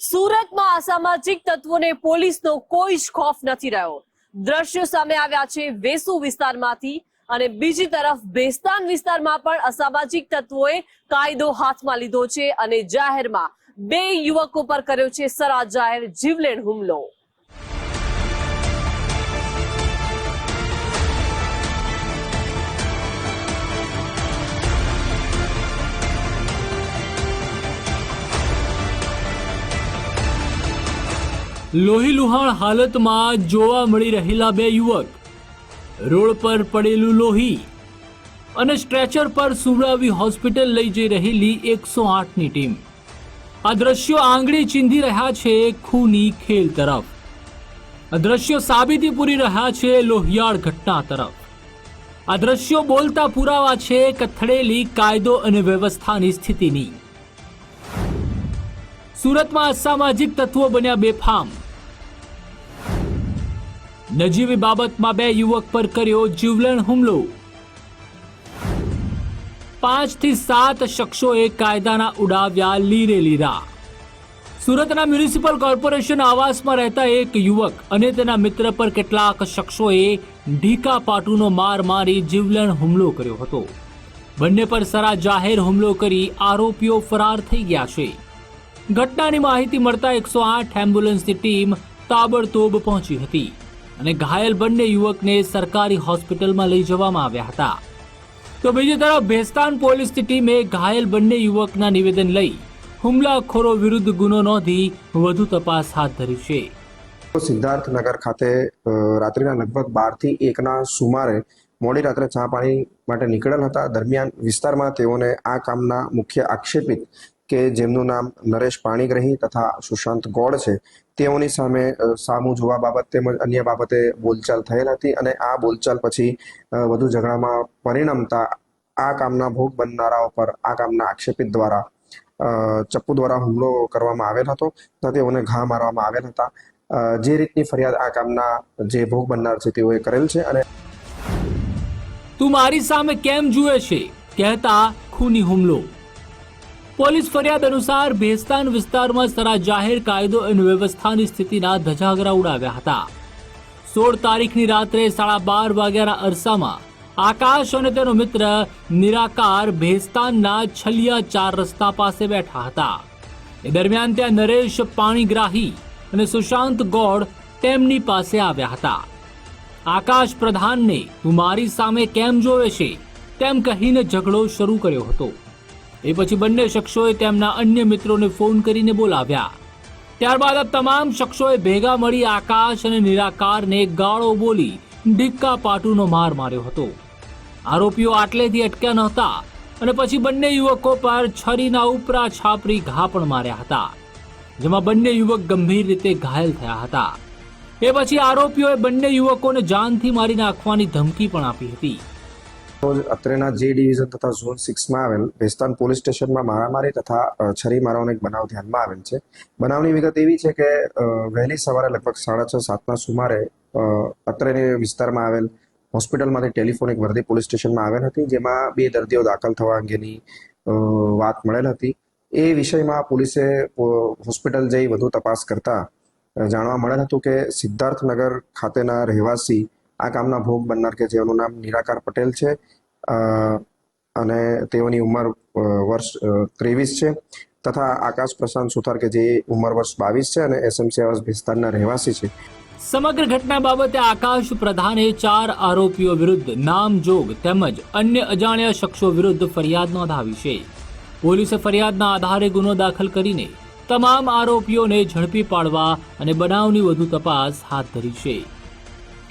સુરતમાં અસામાજિક તત્વોને પોલીસનો કોઈ જ ખોફ નથી રહ્યો. દ્રશ્યો સામે આવ્યા છે વેસુ વિસ્તારમાંથી અને બીજી તરફ બેસ્તાન વિસ્તારમાં પણ અસામાજિક તત્વોએ કાયદો હાથમાં લીધો છે અને જાહેરમાં બે યુવકો પર કર્યો છે સરા જાહેર જીવલેણ હુમલો. લોહીલુહાણ હાલતમાં જોવા મળી રહેલા બે યુવક. રોડ પર પડેલું લોહી અને સ્ટ્રેચર પર સુવડાવી હોસ્પિટલ લઈ જઈ રહેલી એકસો આઠની ટીમ. આ દ્રશ્યો આંગળી ચીંધી રહ્યા છે ખૂની ખેલ તરફ. આ દ્રશ્યો સાબિતી પૂરી રહ્યા છે લોહિયાળ ઘટના તરફ. આ દ્રશ્યો બોલતા પુરાવા છે કથળેલી કાયદો અને વ્યવસ્થાની સ્થિતિની. સુરતમાં અસામાજિક તત્વો બન્યા બેફામ. નજીવી બાબતમાં બે યુવક પર કર્યો જીવલેણ હુમલો. પાંચથી સાત શખ્સોએ કાયદાના ઉડાવ્યા લીરે લીરા. સુરતના મ્યુનિસિપલ કોર્પોરેશન આવાસમાં રહેતા એક યુવક અને તેના મિત્ર પર કેટલાક શખ્સોએ ઢીકા પાટુનો માર મારી જીવલેણ હુમલો કર્યો હતો. બંને પર સરા જાહેર હુમલો કરી આરોપીઓ ફરાર થઈ ગયા છે. ઘટનાની માહિતી મળતા એકસો આઠ એમ્બ્યુલન્સની ટીમ તાબડતોબ પહોંચી હતી અને ઘાયલ બંને યુવકને સરકારી હોસ્પિટલમાં લઈ જવામાં આવ્યા હતા. તો બીજી તરફ ભેસ્તાન પોલીસની ટીમે ઘાયલ બંને યુવકના નિવેદન લઈ હુમલાખોરો વિરુદ્ધ ગુનો નોંધી વધુ તપાસ હાથ ધરી છે. સિદ્ધાર્થનગર ખાતે રાત્રિના લગભગ બારથી એકના સુમારે મોડી રાત્રે ચા પાણી માટે નીકળેલ હતા. દરમિયાન વિસ્તારમાં તેઓને આ કામના મુખ્ય આક્ષેપિત કે જેમનું નામ નરેશ પાણીગ્રહી તથા સુશાંત ગોળ છે, તેઓની સામે સામું જોવા બાબત તેમજ અન્ય બાબતે બોલચાલ થયેલ હતી અને આ બોલચાલ પછી વધુ ઝઘડામાં પરિણમતા આ કામના ભોગ બનનારાઓ પર આ કામના આક્ષેપિત દ્વારા ચપ્પુ દ્વારા હુમલો કરવામાં આવેલ હતો તથા તેઓને ઘા મારવામાં આવેલ હતા. જે રીતની ફરિયાદ આ કામના જે ભોગ બનનાર છે તેઓએ કરેલ છે અને તું મારી સામે કેમ જુએ છે? કહેતા ખૂની હુમલો. પોલીસ ફરિયાદ અનુસાર ભેસ્તાન વિસ્તારમાં સરા જાહેર કાયદો અને વ્યવસ્થાની સ્થિતિના ધજાગરા ઉડાવ્યા હતા. સોળ તારીખની રાત્રે સાડા બાર વાગ્યાના અરસામાં આકાશ અને તેનો મિત્ર નિરાકાર ભેસ્તાનના છલિયા ચાર રસ્તા પાસે બેઠા હતા. એ દરમિયાન ત્યાં નરેશ પાણીગ્રાહી અને સુશાંત ગોડ તેમની પાસે આવ્યા હતા. આકાશ પ્રધાનને, તું મારી સામે કેમ જોવે છે? તેમ કહીને ઝઘડો શરૂ કર્યો હતો. એ પછી બંને શખ્સોએ તેમના અન્ય મિત્રોને ફોન કરીને બોલાવ્યા. ત્યારબાદ આ તમામ શખ્સોએ ભેગા મળી આકાશ અને નિરાકારને ગાળો બોલી ઢીક્કા પાટુનો માર માર્યો હતો. આરોપીઓ આટલેથી અટક્યા નહોતા અને પછી બંને યુવકો પર છરીના ઉપરા છાપરી ઘા પણ માર્યા હતા, જેમાં બંને યુવક ગંભીર રીતે ઘાયલ થયા હતા. એ પછી આરોપીઓએ બંને યુવકોને જાનથી મારી નાખવાની ધમકી પણ આપી હતી. અત્રેના જે ડિવિઝન તથા ઝોન સિક્સમાં આવેલ ભેસ્તાન પોલીસ સ્ટેશનમાં મારામારી તથા છરી મારવાનો એક બનાવ ધ્યાનમાં આવેલ છે. બનાવની વિગત એવી છે કે વહેલી સવારે લગભગ સાડા છ, સાતના સુમારે અત્રેની વિસ્તારમાં આવેલ હોસ્પિટલમાંથી ટેલિફોન એક વર્ધી પોલીસ સ્ટેશનમાં આવેલ હતી, જેમાં બે દર્દીઓ દાખલ થવા અંગેની વાત મળેલ હતી. એ વિષયમાં પોલીસે હોસ્પિટલ જઈ વધુ તપાસ કરતા જાણવા મળેલ હતું કે સિદ્ધાર્થનગર ખાતેના રહેવાસી આ કામના ભોગ બનનાર કે જેઓનું નામ નિરાકાર પટેલ છે અને તેઓની ઉંમર વર્ષ ત્રેવીસ છે, તથા આકાશ પ્રશાંત સુથાર કે જે ઉંમર વર્ષ બાવીસ છે અને એસએમસી આવાસ વિસ્તારના રહેવાસી છે. સમગ્ર ઘટના બાબતે આકાશ પ્રધાને ચાર આરોપીઓ વિરુદ્ધ નામજોગ તેમજ અન્ય અજાણ્યા શખ્સો વિરુદ્ધ ફરિયાદ નોંધાવી છે. પોલીસે ફરિયાદના આધારે ગુનો દાખલ કરીને તમામ આરોપીઓને ઝડપી પાડવા અને બનાવની વધુ તપાસ હાથ ધરી છે.